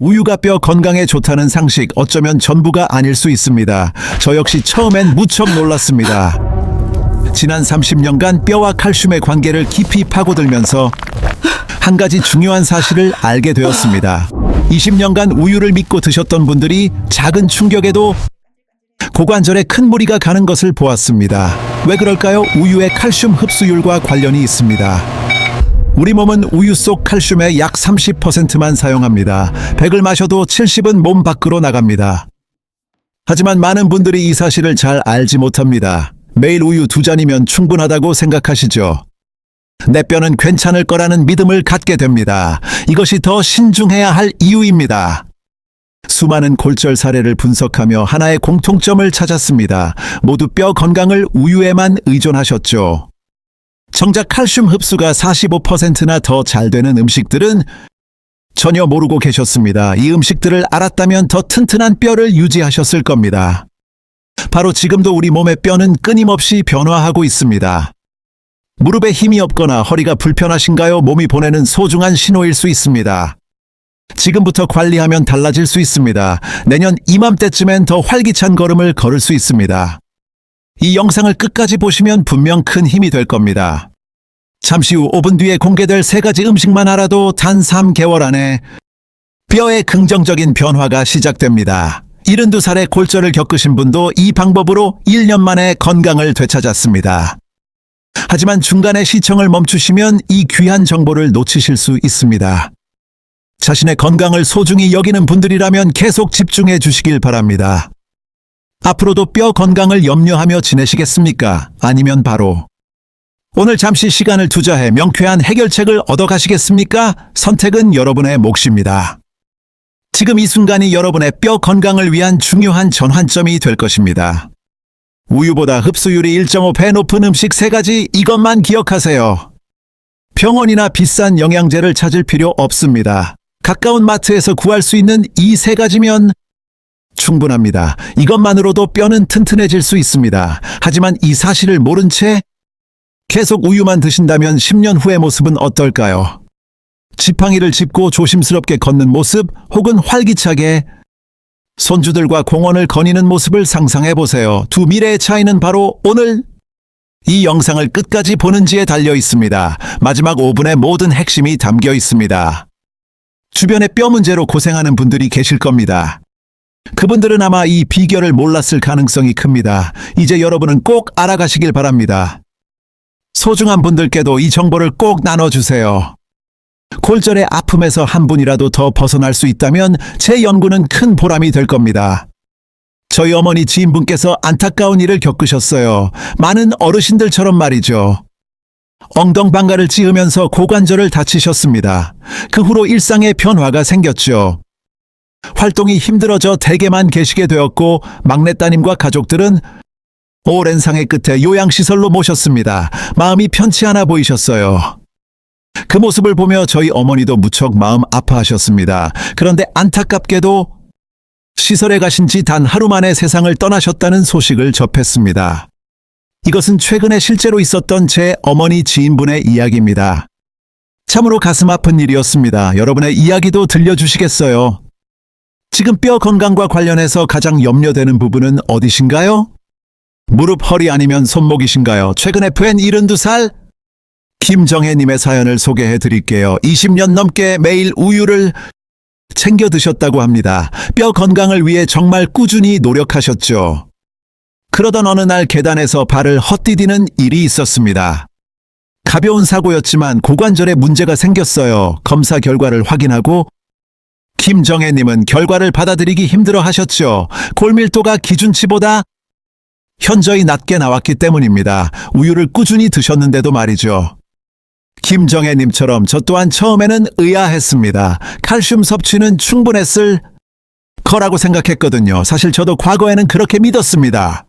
우유가 뼈 건강에 좋다는 상식 어쩌면 전부가 아닐 수 있습니다. 저 역시 처음엔 무척 놀랐습니다. 지난 30년간 뼈와 칼슘의 관계를 깊이 파고들면서 한 가지 중요한 사실을 알게 되었습니다. 20년간 우유를 믿고 드셨던 분들이 작은 충격에도 고관절에 큰 무리가 가는 것을 보았습니다. 왜 그럴까요? 우유의 칼슘 흡수율과 관련이 있습니다. 우리 몸은 우유 속 칼슘의 약 30%만 사용합니다. 100을 마셔도 70은 몸 밖으로 나갑니다. 하지만 많은 분들이 이 사실을 잘 알지 못합니다. 매일 우유 두 잔이면 충분하다고 생각하시죠. 내 뼈는 괜찮을 거라는 믿음을 갖게 됩니다. 이것이 더 신중해야 할 이유입니다. 수많은 골절 사례를 분석하며 하나의 공통점을 찾았습니다. 모두 뼈 건강을 우유에만 의존하셨죠. 정작 칼슘 흡수가 45%나 더 잘 되는 음식들은 전혀 모르고 계셨습니다. 이 음식들을 알았다면 더 튼튼한 뼈를 유지하셨을 겁니다. 바로 지금도 우리 몸의 뼈는 끊임없이 변화하고 있습니다. 무릎에 힘이 없거나 허리가 불편하신가요? 몸이 보내는 소중한 신호일 수 있습니다. 지금부터 관리하면 달라질 수 있습니다. 내년 이맘때쯤엔 더 활기찬 걸음을 걸을 수 있습니다. 이 영상을 끝까지 보시면 분명 큰 힘이 될 겁니다. 잠시 후 5분 뒤에 공개될 세 가지 음식만 알아도 단 3개월 안에 뼈의 긍정적인 변화가 시작됩니다. 72살의 골절을 겪으신 분도 이 방법으로 1년 만에 건강을 되찾았습니다. 하지만 중간에 시청을 멈추시면 이 귀한 정보를 놓치실 수 있습니다. 자신의 건강을 소중히 여기는 분들이라면 계속 집중해 주시길 바랍니다. 앞으로도 뼈 건강을 염려하며 지내시겠습니까? 아니면 바로 오늘 잠시 시간을 투자해 명쾌한 해결책을 얻어가시겠습니까? 선택은 여러분의 몫입니다. 지금 이 순간이 여러분의 뼈 건강을 위한 중요한 전환점이 될 것입니다. 우유보다 흡수율이 1.5배 높은 음식 세가지 이것만 기억하세요. 병원이나 비싼 영양제를 찾을 필요 없습니다. 가까운 마트에서 구할 수 있는 이 세 가지면 충분합니다. 이것만으로도 뼈는 튼튼해질 수 있습니다. 하지만 이 사실을 모른 채 계속 우유만 드신다면 10년 후의 모습은 어떨까요? 지팡이를 짚고 조심스럽게 걷는 모습 혹은 활기차게 손주들과 공원을 거니는 모습을 상상해 보세요. 두 미래의 차이는 바로 오늘 이 영상을 끝까지 보는지에 달려 있습니다. 마지막 5분의 모든 핵심이 담겨 있습니다. 주변에 뼈 문제로 고생하는 분들이 계실 겁니다. 그분들은 아마 이 비결을 몰랐을 가능성이 큽니다. 이제 여러분은 꼭 알아가시길 바랍니다. 소중한 분들께도 이 정보를 꼭 나눠주세요. 골절의 아픔에서 한 분이라도 더 벗어날 수 있다면 제 연구는 큰 보람이 될 겁니다. 저희 어머니 지인분께서 안타까운 일을 겪으셨어요. 많은 어르신들처럼 말이죠. 엉덩방가를 찌으면서 고관절을 다치셨습니다. 그 후로 일상의 변화가 생겼죠. 활동이 힘들어져 댁에만 계시게 되었고 막내 따님과 가족들은 오랜 상의 끝에 요양시설로 모셨습니다. 마음이 편치 않아 보이셨어요. 그 모습을 보며 저희 어머니도 무척 마음 아파하셨습니다. 그런데 안타깝게도 시설에 가신 지 단 하루 만에 세상을 떠나셨다는 소식을 접했습니다. 이것은 최근에 실제로 있었던 제 어머니 지인분의 이야기입니다. 참으로 가슴 아픈 일이었습니다. 여러분의 이야기도 들려주시겠어요? 지금 뼈 건강과 관련해서 가장 염려되는 부분은 어디신가요? 무릎, 허리 아니면 손목이신가요? 최근에 뵌 72살 김정혜님의 사연을 소개해 드릴게요. 20년 넘게 매일 우유를 챙겨 드셨다고 합니다. 뼈 건강을 위해 정말 꾸준히 노력하셨죠. 그러던 어느 날 계단에서 발을 헛디디는 일이 있었습니다. 가벼운 사고였지만 고관절에 문제가 생겼어요. 검사 결과를 확인하고 김정혜님은 결과를 받아들이기 힘들어 하셨죠. 골밀도가 기준치보다 현저히 낮게 나왔기 때문입니다. 우유를 꾸준히 드셨는데도 말이죠. 김정혜님처럼 저 또한 처음에는 의아했습니다. 칼슘 섭취는 충분했을 거라고 생각했거든요. 사실 저도 과거에는 그렇게 믿었습니다.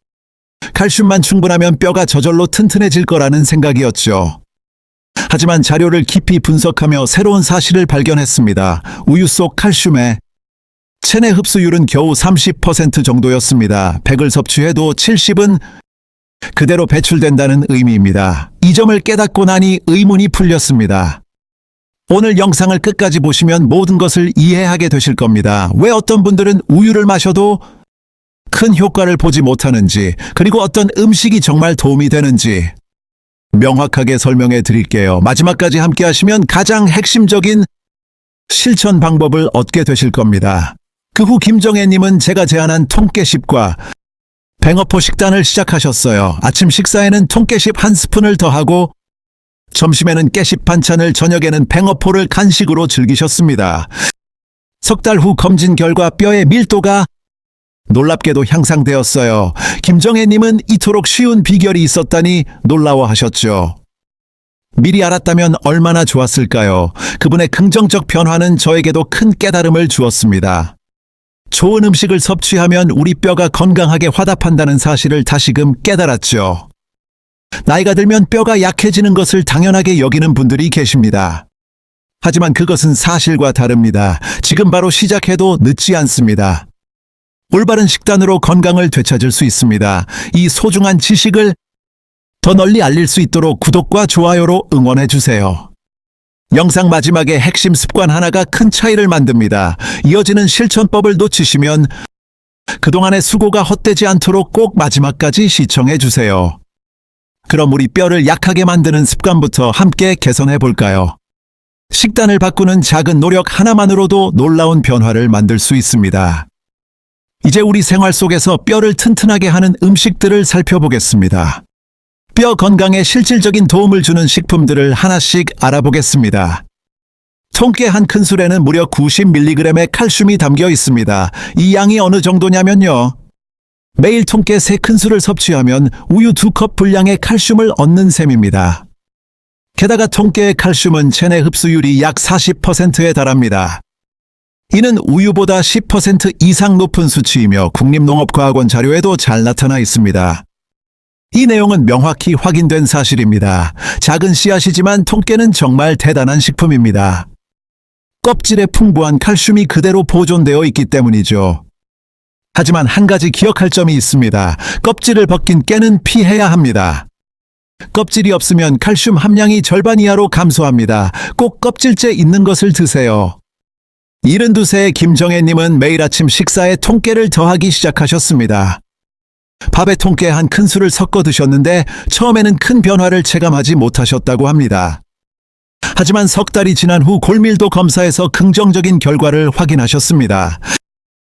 칼슘만 충분하면 뼈가 저절로 튼튼해질 거라는 생각이었죠. 하지만 자료를 깊이 분석하며 새로운 사실을 발견했습니다. 우유 속 칼슘의 체내 흡수율은 겨우 30% 정도였습니다. 100을 섭취해도 70은 그대로 배출된다는 의미입니다. 이 점을 깨닫고 나니 의문이 풀렸습니다. 오늘 영상을 끝까지 보시면 모든 것을 이해하게 되실 겁니다. 왜 어떤 분들은 우유를 마셔도 큰 효과를 보지 못하는지, 그리고 어떤 음식이 정말 도움이 되는지 명확하게 설명해 드릴게요. 마지막까지 함께 하시면 가장 핵심적인 실천 방법을 얻게 되실 겁니다. 그 후 김정혜님은 제가 제안한 통깨십과 뱅어포 식단을 시작하셨어요. 아침 식사에는 통깨십 한 스푼을 더하고 점심에는 깨십 반찬을 저녁에는 뱅어포를 간식으로 즐기셨습니다. 석 달 후 검진 결과 뼈의 밀도가 놀랍게도 향상되었어요. 김정혜님은 이토록 쉬운 비결이 있었다니 놀라워하셨죠. 미리 알았다면 얼마나 좋았을까요? 그분의 긍정적 변화는 저에게도 큰 깨달음을 주었습니다. 좋은 음식을 섭취하면 우리 뼈가 건강하게 화답한다는 사실을 다시금 깨달았죠. 나이가 들면 뼈가 약해지는 것을 당연하게 여기는 분들이 계십니다. 하지만 그것은 사실과 다릅니다. 지금 바로 시작해도 늦지 않습니다. 올바른 식단으로 건강을 되찾을 수 있습니다. 이 소중한 지식을 더 널리 알릴 수 있도록 구독과 좋아요로 응원해 주세요. 영상 마지막에 핵심 습관 하나가 큰 차이를 만듭니다. 이어지는 실천법을 놓치시면 그동안의 수고가 헛되지 않도록 꼭 마지막까지 시청해 주세요. 그럼 우리 뼈를 약하게 만드는 습관부터 함께 개선해 볼까요? 식단을 바꾸는 작은 노력 하나만으로도 놀라운 변화를 만들 수 있습니다. 이제 우리 생활 속에서 뼈를 튼튼하게 하는 음식들을 살펴보겠습니다. 뼈 건강에 실질적인 도움을 주는 식품들을 하나씩 알아보겠습니다. 통깨 한 큰술에는 무려 90mg의 칼슘이 담겨 있습니다. 이 양이 어느 정도냐면요. 매일 통깨 3큰술을 섭취하면 우유 2컵 분량의 칼슘을 얻는 셈입니다. 게다가 통깨의 칼슘은 체내 흡수율이 약 40%에 달합니다. 이는 우유보다 10% 이상 높은 수치이며 국립농업과학원 자료에도 잘 나타나 있습니다. 이 내용은 명확히 확인된 사실입니다. 작은 씨앗이지만 통깨는 정말 대단한 식품입니다. 껍질에 풍부한 칼슘이 그대로 보존되어 있기 때문이죠. 하지만 한 가지 기억할 점이 있습니다. 껍질을 벗긴 깨는 피해야 합니다. 껍질이 없으면 칼슘 함량이 절반 이하로 감소합니다. 꼭 껍질째 있는 것을 드세요. 72세의 김정혜님은 매일 아침 식사에 통깨를 더하기 시작하셨습니다. 밥에 통깨 한 큰술을 섞어 드셨는데 처음에는 큰 변화를 체감하지 못하셨다고 합니다. 하지만 석 달이 지난 후 골밀도 검사에서 긍정적인 결과를 확인하셨습니다.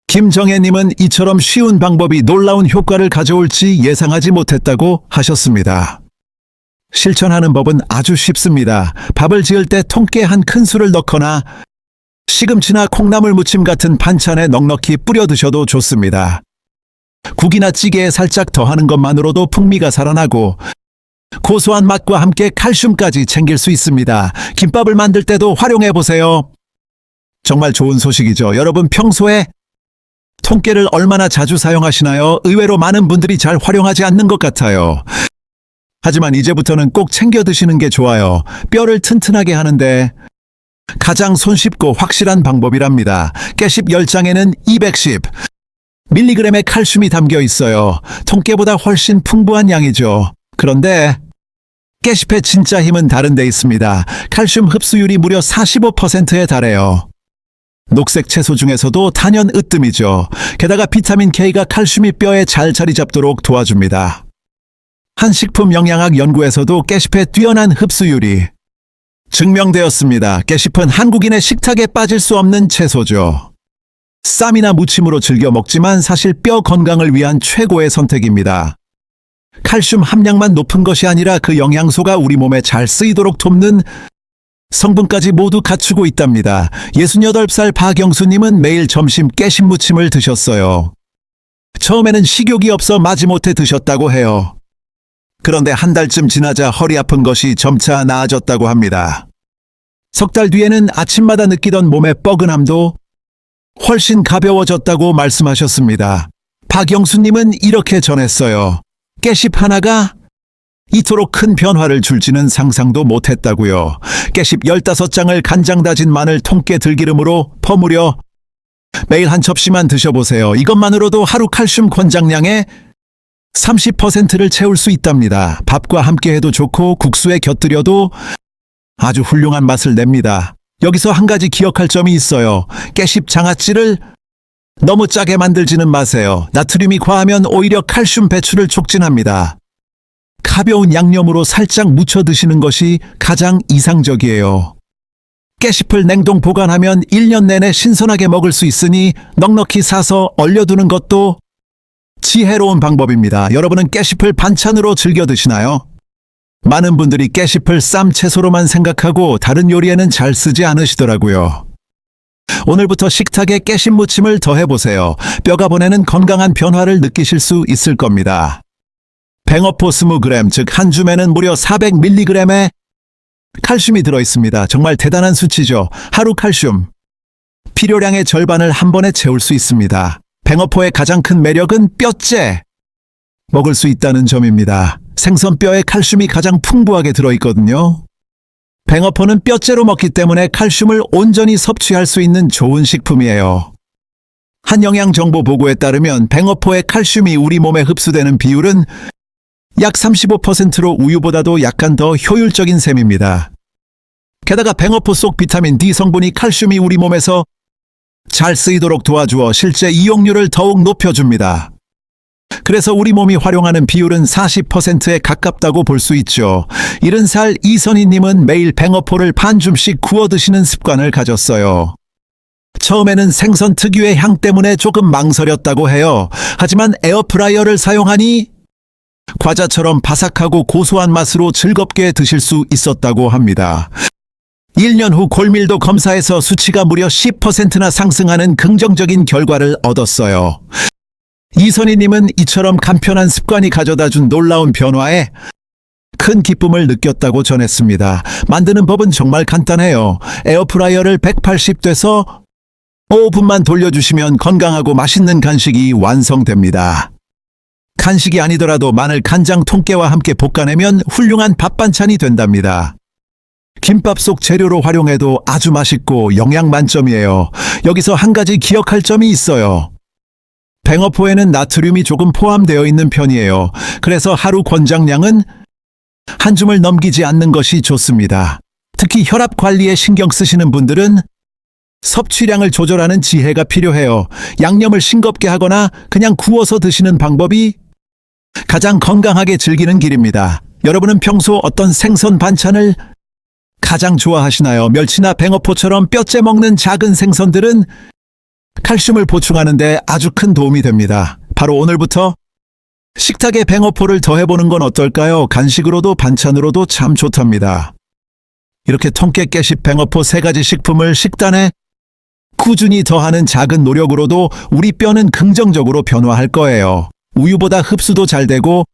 김정혜님은 이처럼 쉬운 방법이 놀라운 효과를 가져올지 예상하지 못했다고 하셨습니다. 실천하는 법은 아주 쉽습니다. 밥을 지을 때 통깨 한 큰술을 넣거나 시금치나 콩나물 무침 같은 반찬에 넉넉히 뿌려 드셔도 좋습니다. 국이나 찌개에 살짝 더하는 것만으로도 풍미가 살아나고 고소한 맛과 함께 칼슘까지 챙길 수 있습니다. 김밥을 만들 때도 활용해 보세요. 정말 좋은 소식이죠. 여러분 평소에 통깨를 얼마나 자주 사용하시나요? 의외로 많은 분들이 잘 활용하지 않는 것 같아요. 하지만 이제부터는 꼭 챙겨 드시는 게 좋아요. 뼈를 튼튼하게 하는데 가장 손쉽고 확실한 방법이랍니다. 깨십 10장에는 210 밀리그램의 칼슘이 담겨 있어요. 통깨보다 훨씬 풍부한 양이죠. 그런데 깨십의 진짜 힘은 다른 데 있습니다. 칼슘 흡수율이 무려 45%에 달해요. 녹색 채소 중에서도 단연 으뜸이죠. 게다가 비타민 K가 칼슘이 뼈에 잘 자리 잡도록 도와줍니다. 한 식품 영양학 연구에서도 깨십의 뛰어난 흡수율이 증명되었습니다. 깨십은 한국인의 식탁에 빠질 수 없는 채소죠. 쌈이나 무침으로 즐겨 먹지만 사실 뼈 건강을 위한 최고의 선택입니다. 칼슘 함량만 높은 것이 아니라 그 영양소가 우리 몸에 잘 쓰이도록 돕는 성분까지 모두 갖추고 있답니다. 68살 박영수님은 매일 점심 깨신 무침을 드셨어요. 처음에는 식욕이 없어 마지못해 드셨다고 해요. 그런데 한 달쯤 지나자 허리 아픈 것이 점차 나아졌다고 합니다. 석 달 뒤에는 아침마다 느끼던 몸의 뻐근함도 훨씬 가벼워졌다고 말씀하셨습니다. 박영수님은 이렇게 전했어요. 깨십 하나가 이토록 큰 변화를 줄지는 상상도 못했다고요. 깨십 15장을 간장 다진 마늘 통깨 들기름으로 버무려 매일 한 접시만 드셔보세요. 이것만으로도 하루 칼슘 권장량의 30%를 채울 수 있답니다. 밥과 함께 해도 좋고 국수에 곁들여도 아주 훌륭한 맛을 냅니다. 여기서 한 가지 기억할 점이 있어요. 깨씹 장아찌를 너무 짜게 만들지는 마세요. 나트륨이 과하면 오히려 칼슘 배출을 촉진합니다. 가벼운 양념으로 살짝 묻혀 드시는 것이 가장 이상적이에요. 깨씹을 냉동 보관하면 1년 내내 신선하게 먹을 수 있으니 넉넉히 사서 얼려두는 것도 지혜로운 방법입니다. 여러분은 깨씹을 반찬으로 즐겨 드시나요? 많은 분들이 깨씹을 쌈 채소로만 생각하고 다른 요리에는 잘 쓰지 않으시더라고요. 오늘부터 식탁에 깨씹 무침을 더해보세요. 뼈가 보내는 건강한 변화를 느끼실 수 있을 겁니다. 뱅어포 20g, 즉 한 줌에는 무려 400mg의 칼슘이 들어있습니다. 정말 대단한 수치죠. 하루 칼슘. 필요량의 절반을 한 번에 채울 수 있습니다. 뱅어포의 가장 큰 매력은 뼈째. 먹을 수 있다는 점입니다. 생선뼈에 칼슘이 가장 풍부하게 들어있거든요. 뱅어포는 뼈째로 먹기 때문에 칼슘을 온전히 섭취할 수 있는 좋은 식품이에요. 한 영양정보 보고에 따르면 뱅어포의 칼슘이 우리 몸에 흡수되는 비율은 약 35%로 우유보다도 약간 더 효율적인 셈입니다. 게다가 뱅어포 속 비타민 D 성분이 칼슘이 우리 몸에서 잘 쓰이도록 도와주어 실제 이용률을 더욱 높여줍니다. 그래서 우리 몸이 활용하는 비율은 40%에 가깝다고 볼 수 있죠. 70살 이선희님은 매일 뱅어포를 반 줌씩 구워 드시는 습관을 가졌어요. 처음에는 생선 특유의 향 때문에 조금 망설였다고 해요. 하지만 에어프라이어를 사용하니 과자처럼 바삭하고 고소한 맛으로 즐겁게 드실 수 있었다고 합니다. 1년 후 골밀도 검사에서 수치가 무려 10%나 상승하는 긍정적인 결과를 얻었어요. 이선희님은 이처럼 간편한 습관이 가져다 준 놀라운 변화에 큰 기쁨을 느꼈다고 전했습니다. 만드는 법은 정말 간단해요. 에어프라이어를 180도에서 5분만 돌려주시면 건강하고 맛있는 간식이 완성됩니다. 간식이 아니더라도 마늘 간장 통깨와 함께 볶아내면 훌륭한 밥 반찬이 된답니다. 김밥 속 재료로 활용해도 아주 맛있고 영양 만점이에요. 여기서 한 가지 기억할 점이 있어요. 뱅어포에는 나트륨이 조금 포함되어 있는 편이에요. 그래서 하루 권장량은 한 줌을 넘기지 않는 것이 좋습니다. 특히 혈압 관리에 신경 쓰시는 분들은 섭취량을 조절하는 지혜가 필요해요. 양념을 싱겁게 하거나 그냥 구워서 드시는 방법이 가장 건강하게 즐기는 길입니다. 여러분은 평소 어떤 생선 반찬을 가장 좋아하시나요? 멸치나 뱅어포처럼 뼈째 먹는 작은 생선들은 칼슘을 보충하는데 아주 큰 도움이 됩니다. 바로 오늘부터 식탁에 뱅어포를 더해보는 건 어떨까요? 간식으로도 반찬으로도 참 좋답니다. 이렇게 통깨 깨씹 뱅어포 세 가지 식품을 식단에 꾸준히 더하는 작은 노력으로도 우리 뼈는 긍정적으로 변화할 거예요. 우유보다 흡수도 잘 되고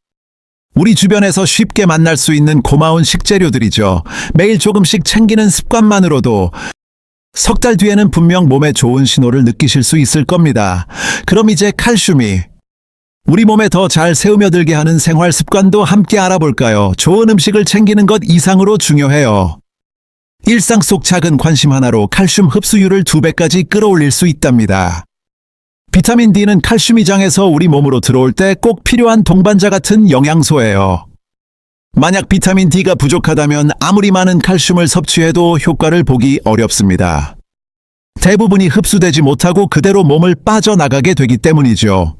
우리 주변에서 쉽게 만날 수 있는 고마운 식재료들이죠. 매일 조금씩 챙기는 습관만으로도 석 달 뒤에는 분명 몸에 좋은 신호를 느끼실 수 있을 겁니다. 그럼 이제 칼슘이 우리 몸에 더잘 새우며들게 하는 생활 습관도 함께 알아볼까요? 좋은 음식을 챙기는 것 이상으로 중요해요. 일상 속 작은 관심 하나로 칼슘 흡수율을 두 배까지 끌어올릴 수 있답니다. 비타민 D는 칼슘 이장에서 우리 몸으로 들어올 때 꼭 필요한 동반자 같은 영양소예요. 만약 비타민 D가 부족하다면 아무리 많은 칼슘을 섭취해도 효과를 보기 어렵습니다. 대부분이 흡수되지 못하고 그대로 몸을 빠져나가게 되기 때문이죠.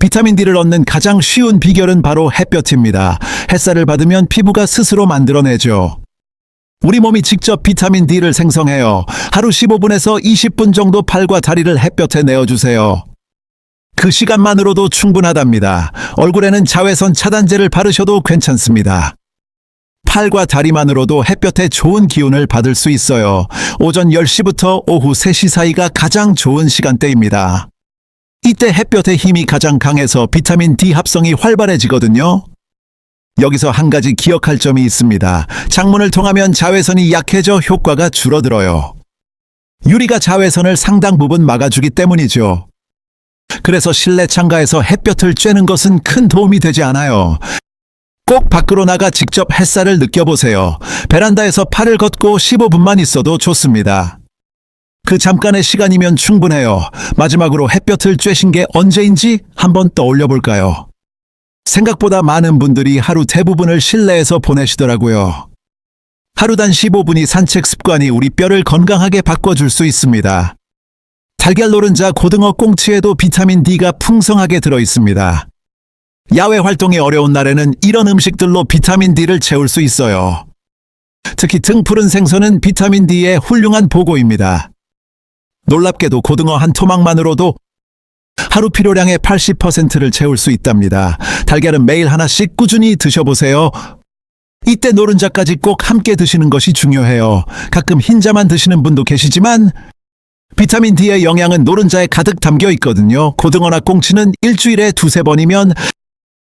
비타민 D를 얻는 가장 쉬운 비결은 바로 햇볕입니다. 햇살을 받으면 피부가 스스로 만들어내죠. 우리 몸이 직접 비타민 D를 생성해요. 하루 15분에서 20분 정도 팔과 다리를 햇볕에 내어주세요. 그 시간만으로도 충분하답니다. 얼굴에는 자외선 차단제를 바르셔도 괜찮습니다. 팔과 다리만으로도 햇볕에 좋은 기운을 받을 수 있어요. 오전 10시부터 오후 3시 사이가 가장 좋은 시간대입니다. 이때 햇볕의 힘이 가장 강해서 비타민 D 합성이 활발해지거든요. 여기서 한 가지 기억할 점이 있습니다. 창문을 통하면 자외선이 약해져 효과가 줄어들어요. 유리가 자외선을 상당 부분 막아주기 때문이죠. 그래서 실내 창가에서 햇볕을 쬐는 것은 큰 도움이 되지 않아요. 꼭 밖으로 나가 직접 햇살을 느껴보세요. 베란다에서 팔을 걷고 15분만 있어도 좋습니다. 그 잠깐의 시간이면 충분해요. 마지막으로 햇볕을 쬐신 게 언제인지 한번 떠올려 볼까요? 생각보다 많은 분들이 하루 대부분을 실내에서 보내시더라고요. 하루 단 15분이 산책 습관이 우리 뼈를 건강하게 바꿔줄 수 있습니다. 달걀 노른자, 고등어, 꽁치에도 비타민 D가 풍성하게 들어 있습니다. 야외 활동이 어려운 날에는 이런 음식들로 비타민 D를 채울 수 있어요. 특히 등푸른 생선은 비타민 D의 훌륭한 보고입니다. 놀랍게도 고등어 한 토막만으로도 하루 필요량의 80%를 채울 수 있답니다. 달걀은 매일 하나씩 꾸준히 드셔보세요. 이때 노른자까지 꼭 함께 드시는 것이 중요해요. 가끔 흰자만 드시는 분도 계시지만 비타민 D의 영양은 노른자에 가득 담겨 있거든요. 고등어나 꽁치는 일주일에 두세 번이면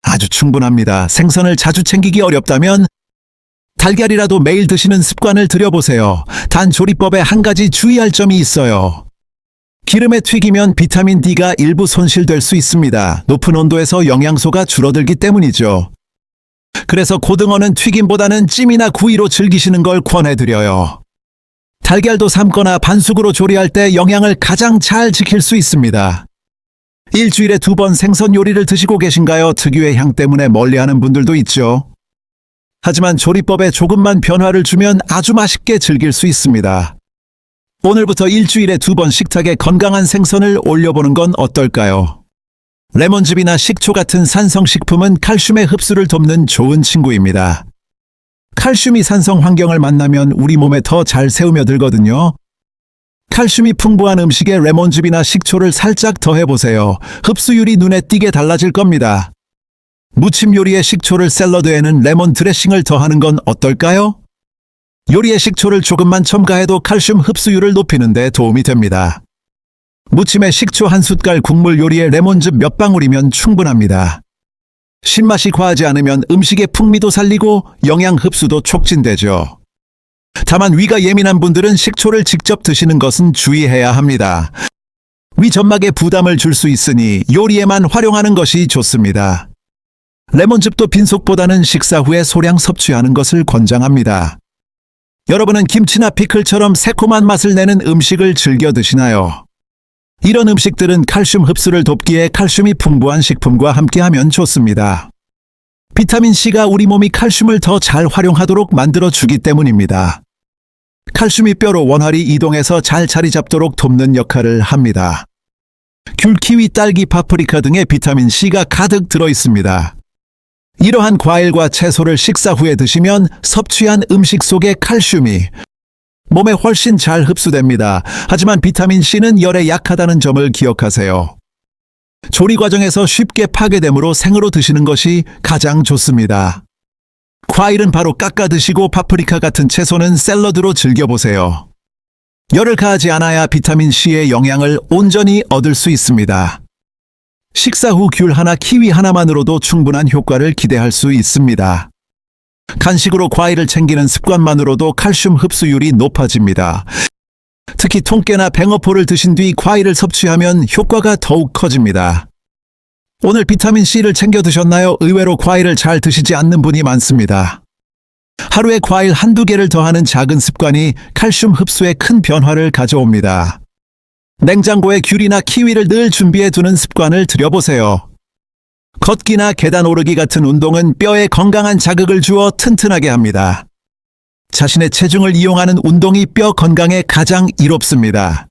아주 충분합니다. 생선을 자주 챙기기 어렵다면 달걀이라도 매일 드시는 습관을 들여보세요. 단 조리법에 한 가지 주의할 점이 있어요. 기름에 튀기면 비타민 D가 일부 손실될 수 있습니다. 높은 온도에서 영양소가 줄어들기 때문이죠. 그래서 고등어는 튀김보다는 찜이나 구이로 즐기시는 걸 권해드려요. 달걀도 삶거나 반숙으로 조리할 때 영양을 가장 잘 지킬 수 있습니다. 일주일에 두 번 생선 요리를 드시고 계신가요? 특유의 향 때문에 멀리하는 분들도 있죠. 하지만 조리법에 조금만 변화를 주면 아주 맛있게 즐길 수 있습니다. 오늘부터 일주일에 두 번 식탁에 건강한 생선을 올려보는 건 어떨까요? 레몬즙이나 식초 같은 산성식품은 칼슘의 흡수를 돕는 좋은 친구입니다. 칼슘이 산성 환경을 만나면 우리 몸에 더 잘 세우며 들거든요. 칼슘이 풍부한 음식에 레몬즙이나 식초를 살짝 더해보세요. 흡수율이 눈에 띄게 달라질 겁니다. 무침 요리에 식초를 샐러드에는 레몬 드레싱을 더하는 건 어떨까요? 요리에 식초를 조금만 첨가해도 칼슘 흡수율을 높이는 데 도움이 됩니다. 무침에 식초 한 숟갈 국물 요리에 레몬즙 몇 방울이면 충분합니다. 신맛이 과하지 않으면 음식의 풍미도 살리고 영양 흡수도 촉진되죠. 다만 위가 예민한 분들은 식초를 직접 드시는 것은 주의해야 합니다. 위 점막에 부담을 줄 수 있으니 요리에만 활용하는 것이 좋습니다. 레몬즙도 빈속보다는 식사 후에 소량 섭취하는 것을 권장합니다. 여러분은 김치나 피클처럼 새콤한 맛을 내는 음식을 즐겨 드시나요? 이런 음식들은 칼슘 흡수를 돕기에 칼슘이 풍부한 식품과 함께하면 좋습니다. 비타민C가 우리 몸이 칼슘을 더 잘 활용하도록 만들어주기 때문입니다. 칼슘이 뼈로 원활히 이동해서 잘 자리 잡도록 돕는 역할을 합니다. 귤, 키위, 딸기, 파프리카 등의 비타민C가 가득 들어 있습니다. 이러한 과일과 채소를 식사 후에 드시면 섭취한 음식 속의 칼슘이 몸에 훨씬 잘 흡수됩니다. 하지만 비타민 C는 열에 약하다는 점을 기억하세요. 조리 과정에서 쉽게 파괴되므로 생으로 드시는 것이 가장 좋습니다. 과일은 바로 깎아 드시고 파프리카 같은 채소는 샐러드로 즐겨보세요. 열을 가하지 않아야 비타민 C의 영양을 온전히 얻을 수 있습니다. 식사 후 귤 하나, 키위 하나만으로도 충분한 효과를 기대할 수 있습니다. 간식으로 과일을 챙기는 습관만으로도 칼슘 흡수율이 높아집니다. 특히 통깨나 뱅어포를 드신 뒤 과일을 섭취하면 효과가 더욱 커집니다. 오늘 비타민C를 챙겨 드셨나요? 의외로 과일을 잘 드시지 않는 분이 많습니다. 하루에 과일 한두 개를 더하는 작은 습관이 칼슘 흡수에 큰 변화를 가져옵니다. 냉장고에 귤이나 키위를 늘 준비해 두는 습관을 들여보세요. 걷기나 계단 오르기 같은 운동은 뼈에 건강한 자극을 주어 튼튼하게 합니다. 자신의 체중을 이용하는 운동이 뼈 건강에 가장 이롭습니다.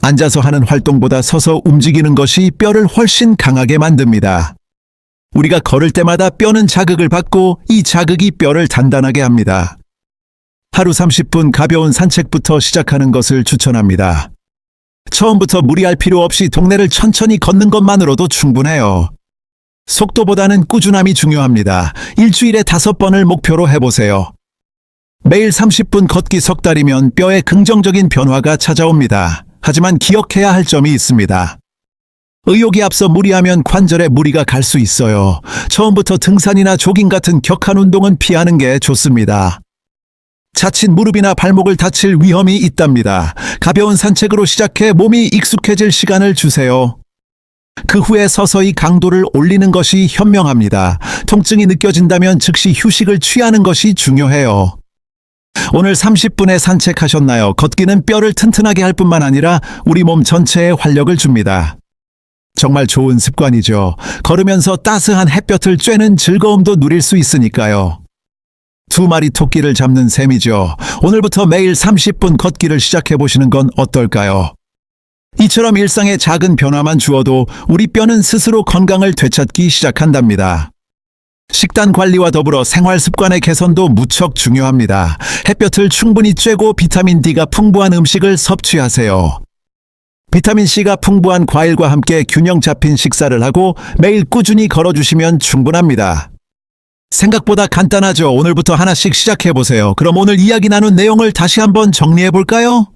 앉아서 하는 활동보다 서서 움직이는 것이 뼈를 훨씬 강하게 만듭니다. 우리가 걸을 때마다 뼈는 자극을 받고 이 자극이 뼈를 단단하게 합니다. 하루 30분 가벼운 산책부터 시작하는 것을 추천합니다. 처음부터 무리할 필요 없이 동네를 천천히 걷는 것만으로도 충분해요. 속도보다는 꾸준함이 중요합니다. 일주일에 다섯 번을 목표로 해보세요. 매일 30분 걷기 석 달이면 뼈에 긍정적인 변화가 찾아옵니다. 하지만 기억해야 할 점이 있습니다. 의욕이 앞서 무리하면 관절에 무리가 갈 수 있어요. 처음부터 등산이나 조깅 같은 격한 운동은 피하는 게 좋습니다. 자칫 무릎이나 발목을 다칠 위험이 있답니다. 가벼운 산책으로 시작해 몸이 익숙해질 시간을 주세요. 그 후에 서서히 강도를 올리는 것이 현명합니다. 통증이 느껴진다면 즉시 휴식을 취하는 것이 중요해요. 오늘 30분의 산책하셨나요? 걷기는 뼈를 튼튼하게 할 뿐만 아니라 우리 몸 전체에 활력을 줍니다. 정말 좋은 습관이죠. 걸으면서 따스한 햇볕을 쬐는 즐거움도 누릴 수 있으니까요. 두 마리 토끼를 잡는 셈이죠. 오늘부터 매일 30분 걷기를 시작해 보시는 건 어떨까요? 이처럼 일상의 작은 변화만 주어도 우리 뼈는 스스로 건강을 되찾기 시작한답니다. 식단 관리와 더불어 생활 습관의 개선도 무척 중요합니다. 햇볕을 충분히 쬐고 비타민 D가 풍부한 음식을 섭취하세요. 비타민 C가 풍부한 과일과 함께 균형 잡힌 식사를 하고 매일 꾸준히 걸어주시면 충분합니다. 생각보다 간단하죠. 오늘부터 하나씩 시작해 보세요. 그럼 오늘 이야기 나눈 내용을 다시 한번 정리해 볼까요?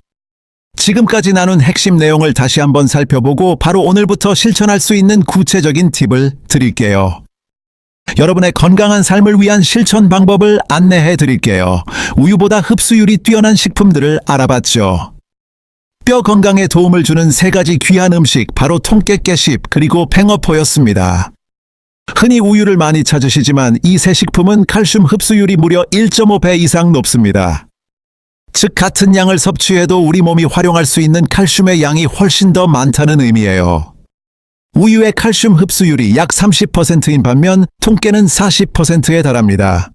지금까지 나눈 핵심 내용을 다시 한번 살펴보고 바로 오늘부터 실천할 수 있는 구체적인 팁을 드릴게요. 여러분의 건강한 삶을 위한 실천 방법을 안내해 드릴게요. 우유보다 흡수율이 뛰어난 식품들을 알아봤죠. 뼈 건강에 도움을 주는 세 가지 귀한 음식, 바로 통깨깨씹, 그리고 팽어포였습니다. 흔히 우유를 많이 찾으시지만 이 세 식품은 칼슘 흡수율이 무려 1.5배 이상 높습니다. 즉, 같은 양을 섭취해도 우리 몸이 활용할 수 있는 칼슘의 양이 훨씬 더 많다는 의미예요. 우유의 칼슘 흡수율이 약 30%인 반면 통깨는 40%에 달합니다.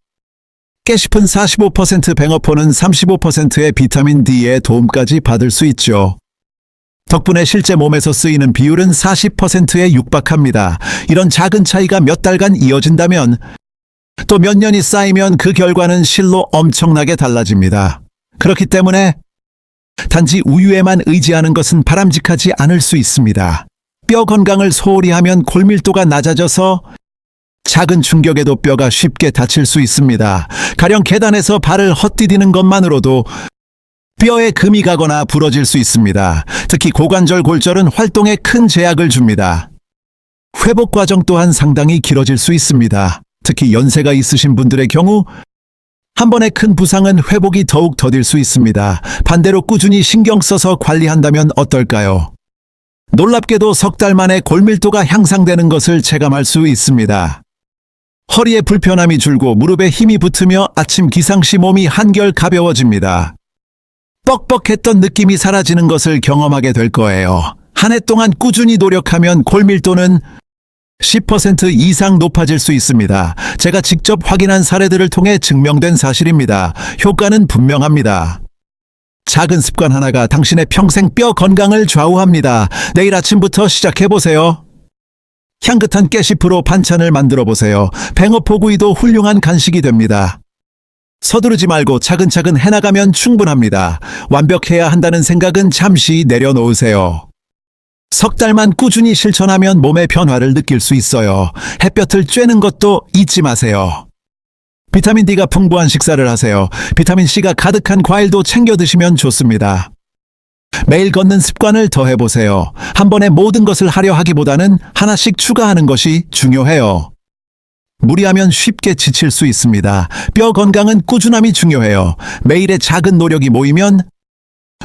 깨씹은 45%, 뱅어포는 35%의 비타민 D의 도움까지 받을 수 있죠. 덕분에 실제 몸에서 쓰이는 비율은 40%에 육박합니다. 이런 작은 차이가 몇 달간 이어진다면 또 몇 년이 쌓이면 그 결과는 실로 엄청나게 달라집니다. 그렇기 때문에 단지 우유에만 의지하는 것은 바람직하지 않을 수 있습니다. 뼈 건강을 소홀히 하면 골밀도가 낮아져서 작은 충격에도 뼈가 쉽게 다칠 수 있습니다. 가령 계단에서 발을 헛디디는 것만으로도 뼈에 금이 가거나 부러질 수 있습니다. 특히 고관절 골절은 활동에 큰 제약을 줍니다. 회복 과정 또한 상당히 길어질 수 있습니다. 특히 연세가 있으신 분들의 경우 한 번의 큰 부상은 회복이 더욱 더딜 수 있습니다. 반대로 꾸준히 신경 써서 관리한다면 어떨까요? 놀랍게도 석 달 만에 골밀도가 향상되는 것을 체감할 수 있습니다. 허리에 불편함이 줄고 무릎에 힘이 붙으며 아침 기상 시 몸이 한결 가벼워집니다. 뻑뻑했던 느낌이 사라지는 것을 경험하게 될 거예요. 한 해 동안 꾸준히 노력하면 골밀도는 10% 이상 높아질 수 있습니다. 제가 직접 확인한 사례들을 통해 증명된 사실입니다. 효과는 분명합니다. 작은 습관 하나가 당신의 평생 뼈 건강을 좌우합니다. 내일 아침부터 시작해보세요. 향긋한 깨시프로 반찬을 만들어 보세요. 뱅어포구이도 훌륭한 간식이 됩니다. 서두르지 말고 차근차근 해나가면 충분합니다. 완벽해야 한다는 생각은 잠시 내려놓으세요. 석 달만 꾸준히 실천하면 몸의 변화를 느낄 수 있어요. 햇볕을 쬐는 것도 잊지 마세요. 비타민 D가 풍부한 식사를 하세요. 비타민 C가 가득한 과일도 챙겨 드시면 좋습니다. 매일 걷는 습관을 더해보세요. 한 번에 모든 것을 하려 하기보다는 하나씩 추가하는 것이 중요해요. 무리하면 쉽게 지칠 수 있습니다. 뼈 건강은 꾸준함이 중요해요. 매일의 작은 노력이 모이면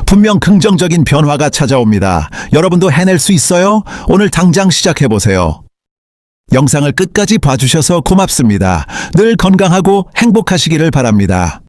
분명 긍정적인 변화가 찾아옵니다. 여러분도 해낼 수 있어요? 오늘 당장 시작해보세요. 영상을 끝까지 봐주셔서 고맙습니다. 늘 건강하고 행복하시기를 바랍니다.